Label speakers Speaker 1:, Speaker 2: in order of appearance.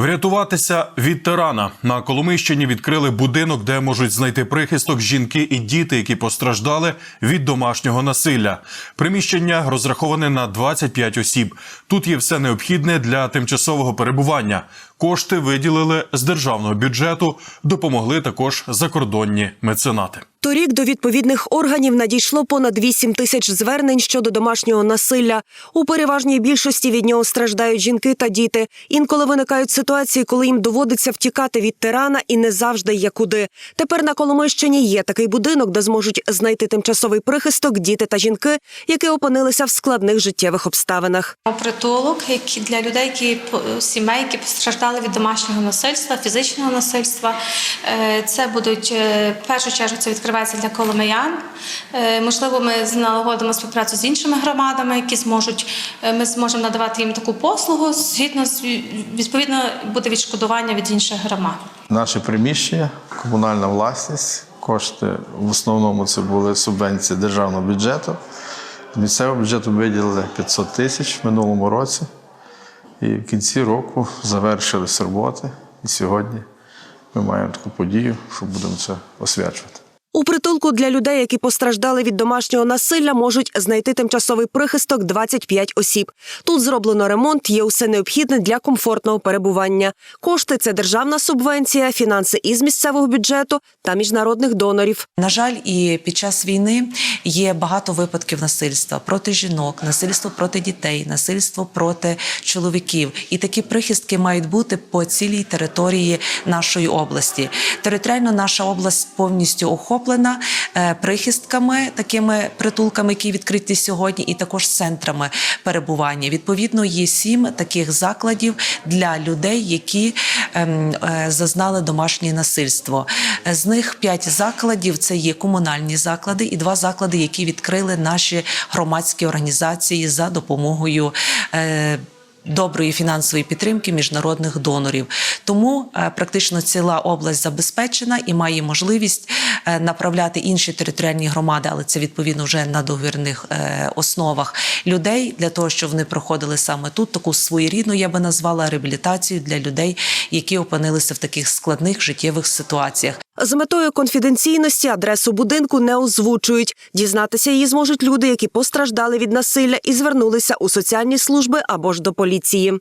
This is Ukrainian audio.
Speaker 1: Врятуватися від тирана на Коломийщині відкрили будинок, де можуть знайти прихисток жінки і діти, які постраждали від домашнього насилля. Приміщення розраховане на 25 осіб. Тут є все необхідне для тимчасового перебування. Кошти виділили з державного бюджету. Допомогли також закордонні меценати.
Speaker 2: Торік до відповідних органів надійшло понад 8 тисяч звернень щодо домашнього насилля. У переважній більшості від нього страждають жінки та діти. Інколи виникають ситуації, коли їм доводиться втікати від тирана і не завжди є куди. Тепер на Коломийщині є такий будинок, де зможуть знайти тимчасовий прихисток діти та жінки, які опинилися в складних життєвих обставинах.
Speaker 3: Притулок які для людей, які сімей, які постраждали від домашнього насильства, фізичного насильства. Е, Це будуть е, в першу чергу це відкривається для коломиян. Е, Можливо, ми налагодимо співпрацю з іншими громадами, які зможуть. Ми зможемо надавати їм таку послугу. Згідно відповідно буде відшкодування від інших громад.
Speaker 4: Наше приміщення, комунальна власність. Кошти в основному це були субвенції державного бюджету. Місцевого бюджету виділили 500 тисяч в минулому році. І в кінці року завершились роботи. І сьогодні ми маємо таку подію, що будемо це освячувати.
Speaker 2: У притулку для людей, які постраждали від домашнього насилля, можуть знайти тимчасовий прихисток 25 осіб. Тут зроблено ремонт, є усе необхідне для комфортного перебування. Кошти це державна субвенція, фінанси із місцевого бюджету та міжнародних донорів.
Speaker 5: На жаль, і під час війни є багато випадків насильства проти жінок, насильство проти дітей, насильство проти чоловіків. І такі прихистки мають бути по цілій території нашої області. Територіально наша область повністю охоплена е, прихистками, такими притулками, які відкриті сьогодні, і також центрами перебування. Відповідно, є сім таких закладів для людей, які ем, е, зазнали домашнє насильство. Е, З них п'ять закладів це є комунальні заклади, і два заклади, які відкрили наші громадські організації за допомогою. Доброї фінансової підтримки міжнародних донорів, тому е, практично ціла область забезпечена і має можливість е, направляти інші територіальні громади, але це відповідно вже на договірних е, основах людей для того, щоб вони проходили саме тут таку своєрідну, я би назвала реабілітацію для людей, які опинилися в таких складних життєвих ситуаціях.
Speaker 2: З метою конфіденційності адресу будинку не озвучують. Дізнатися її зможуть люди, які постраждали від насилля і звернулися у соціальні служби або ж до поліції.